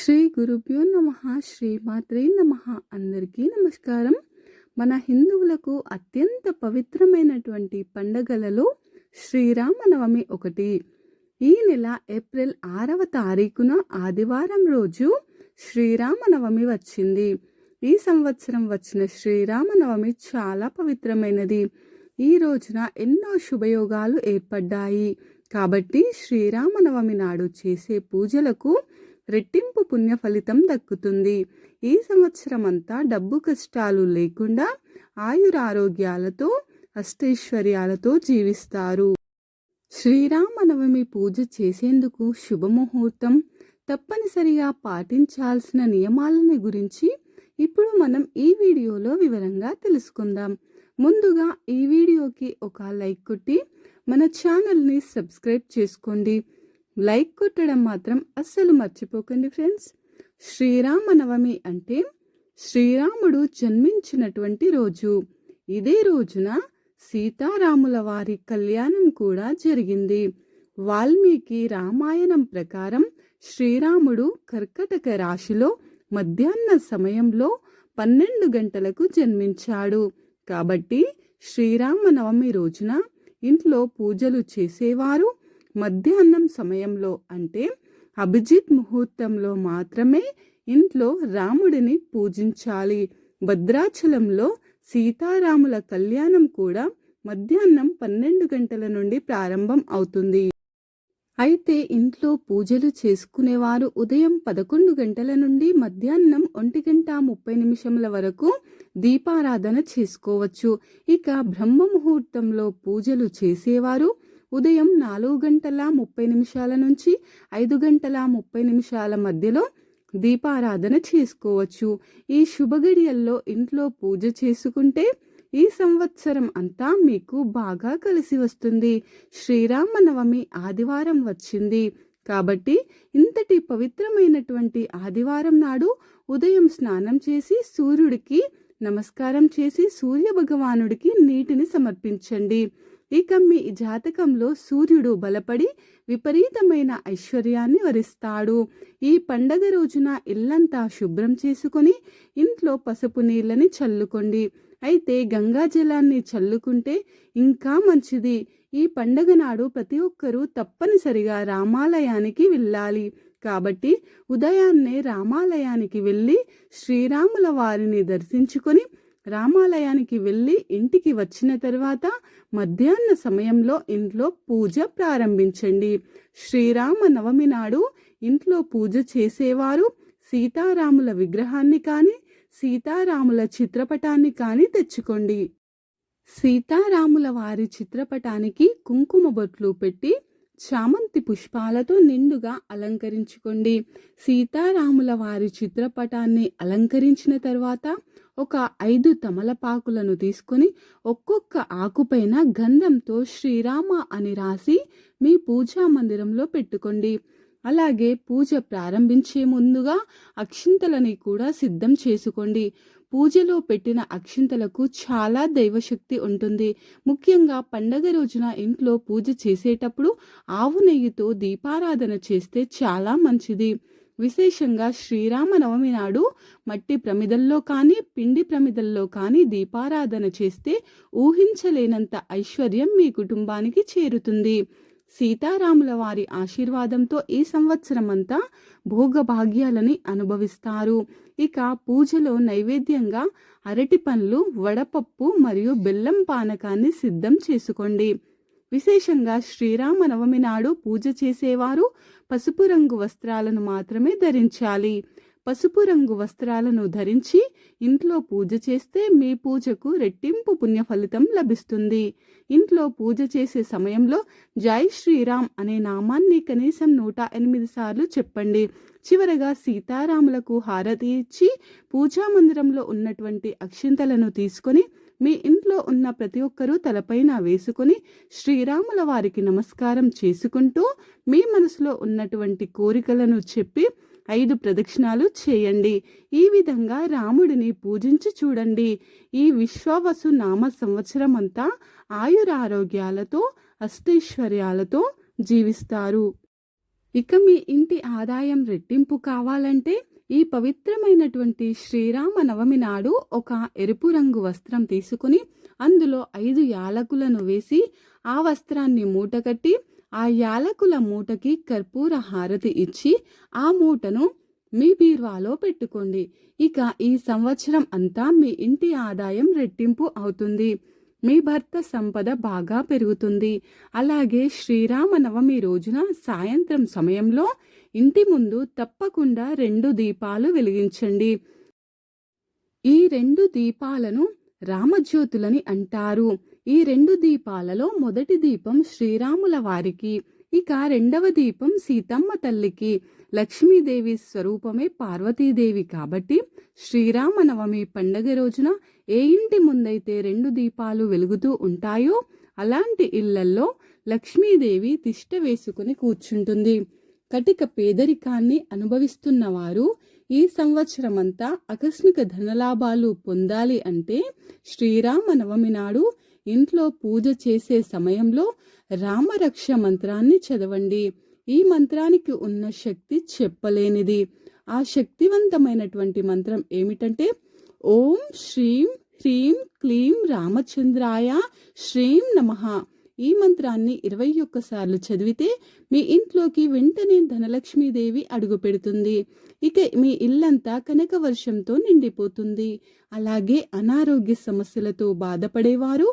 శ్రీ గురుభ్యో నమ శ్రీ మాత్రే నమ. అందరికీ నమస్కారం. మన హిందువులకు అత్యంత పవిత్రమైనటువంటి పండగలలో శ్రీరామనవమి ఒకటి. ఈ నెల ఏప్రిల్ ఆరవ తారీఖున ఆదివారం రోజు శ్రీరామనవమి వచ్చింది. ఈ సంవత్సరం వచ్చిన శ్రీరామనవమి చాలా పవిత్రమైనది. ఈ రోజున ఎన్నో శుభయోగాలు ఏర్పడ్డాయి. కాబట్టి శ్రీరామనవమి నాడు చేసే పూజలకు రెట్టింపు పుణ్య ఫలితం దక్కుతుంది. ఈ సంవత్సరం అంతా డబ్బు కష్టాలు లేకుండా ఆయురారోగ్యాలతో అష్టైశ్వర్యాలతో జీవిస్తారు. శ్రీరామనవమి పూజ చేసేందుకు శుభముహూర్తం. తప్పనిసరిగా పాటించాల్సిన నియమాలని గురించి ఇప్పుడు మనం ఈ వీడియోలో వివరంగా తెలుసుకుందాం. ముందుగా ఈ వీడియోకి ఒక లైక్ కొట్టి మన ఛానల్ని సబ్స్క్రైబ్ చేసుకోండి. లైక్ కొట్టడం మాత్రం అస్సలు మర్చిపోకండి ఫ్రెండ్స్. శ్రీరామనవమి అంటే శ్రీరాముడు జన్మించినటువంటి రోజు. ఇదే రోజున సీతారాముల వారి కళ్యాణం కూడా జరిగింది. వాల్మీకి రామాయణం ప్రకారం శ్రీరాముడు కర్కటక రాశిలో మధ్యాహ్న సమయంలో పన్నెండు గంటలకు జన్మించాడు. కాబట్టి శ్రీరామనవమి రోజున ఇంట్లో పూజలు చేసేవారు మధ్యాహ్నం సమయంలో అంటే అభిజిత్ ముహూర్తంలో మాత్రమే ఇంట్లో రాముడిని పూజించాలి. భద్రాచలంలో సీతారాముల కళ్యాణం కూడా మధ్యాహ్నం పన్నెండు గంటల నుండి ప్రారంభం అవుతుంది. అయితే ఇంట్లో పూజలు చేసుకునేవారు ఉదయం పదకొండు గంటల నుండి మధ్యాహ్నం ఒంటి గంట ముప్పై నిమిషముల వరకు దీపారాధన చేసుకోవచ్చు. ఇక బ్రహ్మ ముహూర్తంలో పూజలు చేసేవారు ఉదయం నాలుగు గంటల ముప్పై నిమిషాల నుంచి ఐదు గంటల ముప్పై నిమిషాల మధ్యలో దీపారాధన చేసుకోవచ్చు. ఈ శుభగడియల్లో ఇంట్లో పూజ చేసుకుంటే ఈ సంవత్సరం అంతా మీకు బాగా కలిసి వస్తుంది. శ్రీరామనవమి ఆదివారం వచ్చింది. కాబట్టి ఇంతటి పవిత్రమైనటువంటి ఆదివారం నాడు ఉదయం స్నానం చేసి సూర్యుడికి నమస్కారం చేసి సూర్య భగవానుడికి నీటిని సమర్పించండి. ఇక మీ జాతకంలో సూర్యుడు బలపడి విపరీతమైన ఐశ్వర్యాన్ని వరిస్తాడు. ఈ పండగ రోజున ఇల్లంతా శుభ్రం చేసుకొని ఇంట్లో పసుపు నీళ్ళని చల్లుకోండి. అయితే గంగా జలాన్ని చల్లుకుంటే ఇంకా మంచిది. ఈ పండగ నాడు ప్రతి ఒక్కరూ తప్పనిసరిగా రామాలయానికి వెళ్ళాలి. కాబట్టి ఉదయాన్నే రామాలయానికి వెళ్ళి శ్రీరాముల వారిని దర్శించుకొని రామాలయానికి వెళ్ళి ఇంటికి వచ్చిన తర్వాత మధ్యాహ్న సమయంలో ఇంట్లో పూజ ప్రారంభించండి. శ్రీరామ నవమి నాడు ఇంట్లో పూజ చేసేవారు సీతారాముల విగ్రహాన్ని కానీ సీతారాముల చిత్రపటాన్ని కానీ తెచ్చుకోండి. సీతారాముల వారి చిత్రపటానికి కుంకుమ బొట్లు పెట్టి చామంతి పుష్పాలతో నిండుగా అలంకరించుకోండి. సీతారాముల వారి చిత్రపటాన్ని అలంకరించిన తర్వాత ఒక ఐదు తమలపాకులను తీసుకొని ఒక్కొక్క ఆకుపైన గంధంతో శ్రీరామ అని రాసి మీ పూజా మందిరంలో పెట్టుకోండి. అలాగే పూజ ప్రారంభించే ముందుగా అక్షింతలని కూడా సిద్ధం చేసుకోండి. పూజలో పెట్టిన అక్షింతలకు చాలా దైవశక్తి ఉంటుంది. ముఖ్యంగా పండగ రోజున ఇంట్లో పూజ చేసేటప్పుడు ఆవు నెయ్యితో దీపారాధన చేస్తే చాలా మంచిది. విశేషంగా శ్రీరామనవమి నాడు మట్టి ప్రమిదల్లో కానీ పిండి ప్రమిదల్లో కానీ దీపారాధన చేస్తే ఊహించలేనంత ఐశ్వర్యం మీ కుటుంబానికి చేరుతుంది. సీతారాముల వారి ఆశీర్వాదంతో ఈ సంవత్సరం అంతా భోగభాగ్యాలని అనుభవిస్తారు. ఇక పూజలో నైవేద్యంగా అరటి పండ్లు వడపప్పు మరియు బెల్లం పానకాన్ని సిద్ధం చేసుకోండి. విశేషంగా శ్రీరామనవమి నాడు పూజ చేసేవారు పసుపు రంగు వస్త్రాలను మాత్రమే ధరించాలి. పసుపు రంగు వస్త్రాలను ధరించి ఇంట్లో పూజ చేస్తే మీ పూజకు రెట్టింపు పుణ్య ఫలితం లభిస్తుంది. ఇంట్లో పూజ చేసే సమయంలో జై శ్రీరామ్ అనే నామాన్ని కనీసం నూట ఎనిమిది సార్లు చెప్పండి. చివరగా సీతారాములకు హారతి ఇచ్చి పూజా మందిరంలో ఉన్నటువంటి అక్షింతలను తీసుకొని మీ ఇంట్లో ఉన్న ప్రతి ఒక్కరూ తలపైన వేసుకుని శ్రీరాముల వారికి నమస్కారం చేసుకుంటూ మీ మనసులో ఉన్నటువంటి కోరికలను చెప్పి ఐదు ప్రదక్షిణాలు చేయండి. ఈ విధంగా రాముడిని పూజించి చూడండి. ఈ విశ్వవసు నామ సంవత్సరం అంతా ఆయురారోగ్యాలతో అష్టైశ్వర్యాలతో జీవిస్తారు. ఇక మీ ఇంటి ఆదాయం రెట్టింపు కావాలంటే ఈ పవిత్రమైనటువంటి శ్రీరామ నవమి నాడు ఒక ఎరుపు రంగు వస్త్రం తీసుకుని అందులో ఐదు యాలకులను వేసి ఆ వస్త్రాన్ని మూటకట్టి ఆ యాలకుల మూటకి కర్పూర హారతి ఇచ్చి ఆ మూటను మీ బీర్వాలో పెట్టుకోండి. ఇక ఈ సంవత్సరం అంతా మీ ఇంటి ఆదాయం రెట్టింపు అవుతుంది. మీ భర్త సంపద బాగా పెరుగుతుంది. అలాగే శ్రీరామ నవమి రోజున సాయంత్రం సమయంలో ఇంటి ముందు తప్పకుండా రెండు దీపాలు వెలిగించండి. ఈ రెండు దీపాలను రామజ్యోతులని అంటారు. ఈ రెండు దీపాలలో మొదటి దీపం శ్రీరాముల వారికి ఇక రెండవ దీపం సీతమ్మ తల్లికి. లక్ష్మీదేవి స్వరూపమే పార్వతీదేవి కాబట్టి శ్రీరామనవమి పండగ రోజున ఏ ఇంటి ముందైతే రెండు దీపాలు వెలుగుతూ ఉంటాయో అలాంటి ఇళ్ళల్లో లక్ష్మీదేవి తిష్ట వేసుకుని కూర్చుంటుంది. కటిక పేదరికాన్ని అనుభవిస్తున్న వారు ఈ సంవత్సరమంతా ఆకస్మిక ధనలాభాలు పొందాలి అంటే శ్రీరామ నవమి నాడు ఇంట్లో పూజ చేసే సమయంలో రామరక్ష మంత్రాన్ని చదవండి. ఈ మంత్రానికి ఉన్న శక్తి చెప్పలేనిది. ఆ శక్తివంతమైనటువంటి మంత్రం ఏమిటంటే ఓం శ్రీం హ్రీం క్లీం రామచంద్రాయ శ్రీం నమః. ఈ మంత్రాన్ని ఇరవై ఒక్కసార్లు చదివితే మీ ఇంట్లోకి వెంటనే ధనలక్ష్మీదేవి అడుగుపెడుతుంది ఇక మీ ఇల్లంతా కనక వర్షంతో నిండిపోతుంది. అలాగే అనారోగ్య సమస్యలతో బాధపడేవారు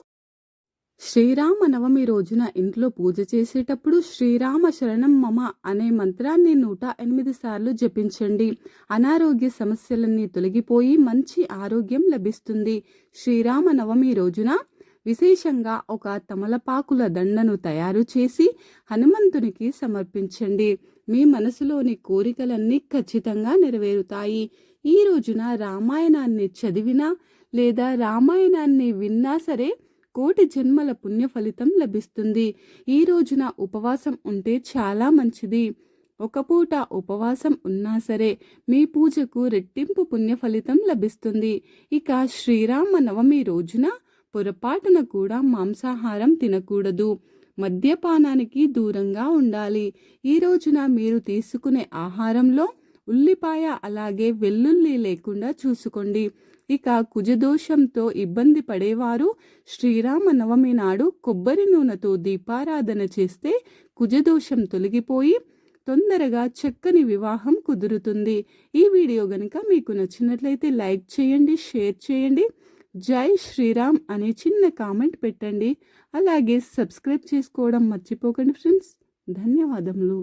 శ్రీరామ నవమి రోజున ఇంట్లో పూజ చేసేటప్పుడు శ్రీరామ శరణం మమ అనే మంత్రాన్ని నూట ఎనిమిది సార్లు జపించండి. అనారోగ్య సమస్యలన్నీ తొలగిపోయి మంచి ఆరోగ్యం లభిస్తుంది. శ్రీరామ నవమి రోజున విశేషంగా ఒక తమలపాకుల దండను తయారు చేసి హనుమంతునికి సమర్పించండి. మీ మనసులోని కోరికలన్నీ ఖచ్చితంగా నెరవేరుతాయి. ఈ రోజున రామాయణాన్ని చదివినా లేదా రామాయణాన్ని విన్నా సరే కోటి జన్మల పుణ్య ఫలితం లభిస్తుంది. ఈ రోజున ఉపవాసం ఉంటే చాలా మంచిది. ఒక పూట ఉపవాసం ఉన్నా సరే మీ పూజకు రెట్టింపు పుణ్య ఫలితం లభిస్తుంది. ఇక శ్రీరామ నవమి రోజున పొరపాటున కూడా మాంసాహారం తినకూడదు. మద్యపానానికి దూరంగా ఉండాలి. ఈ రోజున మీరు తీసుకునే ఆహారంలో ఉల్లిపాయ అలాగే వెల్లుల్లి లేకుండా చూసుకోండి. ఇక కుజదోషంతో ఇబ్బంది పడేవారు శ్రీరామ నవమి నాడు కొబ్బరి నూనెతో దీపారాధన చేస్తే కుజదోషం తొలగిపోయి తొందరగా చక్కని వివాహం కుదురుతుంది. ఈ వీడియో గనుక మీకు నచ్చినట్లయితే లైక్ చేయండి షేర్ చేయండి. జై శ్రీరామ్ అనే చిన్న కామెంట్ పెట్టండి. అలాగే సబ్స్క్రైబ్ చేసుకోవడం మర్చిపోకండి ఫ్రెండ్స్. ధన్యవాదములు.